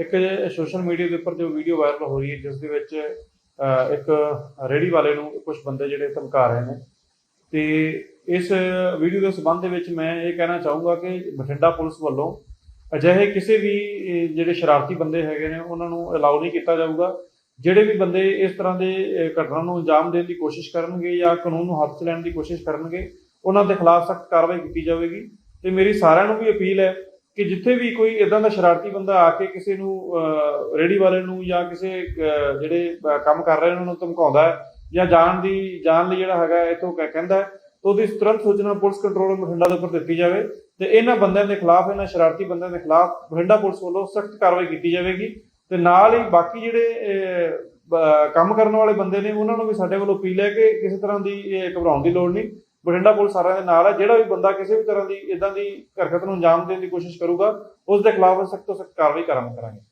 ਇੱਕ social media ਦੇ ਉੱਪਰ ਜੋ ਵੀਡੀਓ ਵਾਇਰਲ ਹੋ ਰਹੀ ਹੈ, ਜਿਸ ਦੇ ਵਿੱਚ ਇੱਕ ਰੇੜੀ ਵਾਲੇ ਨੂੰ ਕੁਝ ਬੰਦੇ ਜਿਹੜੇ ਧਮਕਾ ਰਹੇ ਨੇ। ਤੇ ਇਸ ਵੀਡੀਓ ਦੇ ਸੰਬੰਧ ਦੇ ਵਿੱਚ ਮੈਂ ਇਹ ਕਹਿਣਾ ਚਾਹੂੰਗਾ ਕਿ ਬਠਿੰਡਾ ਪੁਲਿਸ ਵੱਲੋਂ ਅਜਿਹੇ ਕਿਸੇ ਵੀ ਜਿਹੜੇ ਸ਼ਰਾਰਤੀ ਬੰਦੇ ਹੈਗੇ ਨੇ, ਉਹਨਾਂ ਨੂੰ ਅਲਾਉ ਨਹੀਂ ਕੀਤਾ ਜਾਊਗਾ। ਜਿਹੜੇ ਵੀ ਬੰਦੇ ਇਸ ਤਰ੍ਹਾਂ ਦੇ ਘਟਨਾ ਨੂੰ ਅੰਜਾਮ ਦੇਣ ਦੀ ਕੋਸ਼ਿਸ਼ ਕਰਨਗੇ ਜਾਂ ਕਾਨੂੰਨ ਨੂੰ ਹੱਥ 'ਚ ਲੈਣ ਦੀ ਕੋਸ਼ਿਸ਼ ਕਰਨਗੇ, ਉਹਨਾਂ ਦੇ ਖਿਲਾਫ ਸਖਤ ਕਾਰਵਾਈ ਕੀਤੀ ਜਾਵੇਗੀ। ਤੇ ਮੇਰੀ ਸਾਰਿਆਂ ਨੂੰ ਵੀ ਅਪੀਲ ਹੈ ਕਿ ਜਿੱਥੇ ਵੀ ਕੋਈ ਇਦਾਂ ਦਾ ਸ਼ਰਾਰਤੀ ਬੰਦਾ ਆ ਕੇ ਕਿਸੇ ਨੂੰ ਅਹ, ਰੇਹੜੀ ਵਾਲੇ ਨੂੰ ਜਾਂ ਕਿਸੇ ਜਿਹੜੇ ਕੰਮ ਕਰ ਰਹੇ ਉਹਨਾਂ ਨੂੰ ਧਮਕਾਉਂਦਾ ਹੈ ਜਾਂ ਜਾਣ ਦੀ ਜਾਣ ਲਈ ਜਿਹੜਾ ਹੈਗਾ ਇਥੋਂ ਕਹਿੰਦਾ ਹੈ ਤਾਂ ਉਹਦੀ ਤੁਰੰਤ ਸੂਚਨਾ ਪੁਲਿਸ ਕੰਟਰੋਲ ਬਠਿੰਡਾ ਦੇ ਉੱਪਰ ਦਿੱਤੀ ਜਾਵੇ ਤੇ ਇਹਨਾਂ ਬੰਦਿਆਂ ਦੇ ਖਿਲਾਫ ਇਹਨਾਂ ਸ਼ਰਾਰਤੀ ਬੰਦਿਆਂ ਦੇ ਖਿਲਾਫ ਬਠਿੰਡਾ ਪੁਲਿਸ ਵੱਲੋਂ ਸਖਤ ਕਾਰਵਾਈ ਕੀਤੀ ਜਾਵੇਗੀ ਤੇ ਨਾਲ ਹੀ ਬਾਕੀ ਜਿਹੜੇ ਕੰਮ ਕਰਨ ਵਾਲੇ ਬੰਦੇ ਨੇ ਉਹਨਾਂ ਨੂੰ ਵੀ ਸਾਡੇ ਵੱਲੋਂ ਅਪੀਲ ਹੈ ਕਿ ਕਿਸੇ ਤਰ੍ਹਾਂ ਦੀ ਇਹ ਘਬਰਾਉਣ ਦੀ ਲੋੜ ਨਹੀਂ। ਬਠਿੰਡਾ ਪੁਲਿਸ ਸਾਰਿਆਂ ਦੇ ਨਾਲ ਹੈ। ਜਿਹੜਾ ਵੀ ਬੰਦਾ ਕਿਸੇ ਵੀ ਤਰ੍ਹਾਂ ਦੀ ਇਦਾਂ ਦੀ ਹਰਕਤ ਨੂੰ ਅੰਜਾਮ ਦੇਣ ਦੀ ਕੋਸ਼ਿਸ਼ ਕਰੂਗਾ, ਉਸ ਦੇ ਖਿਲਾਫ ਸਖਤ ਤੋਂ ਸਖਤ ਕਾਰਵਾਈ ਕਰਾਂਗੇ ਕਰਾਂਗੇ।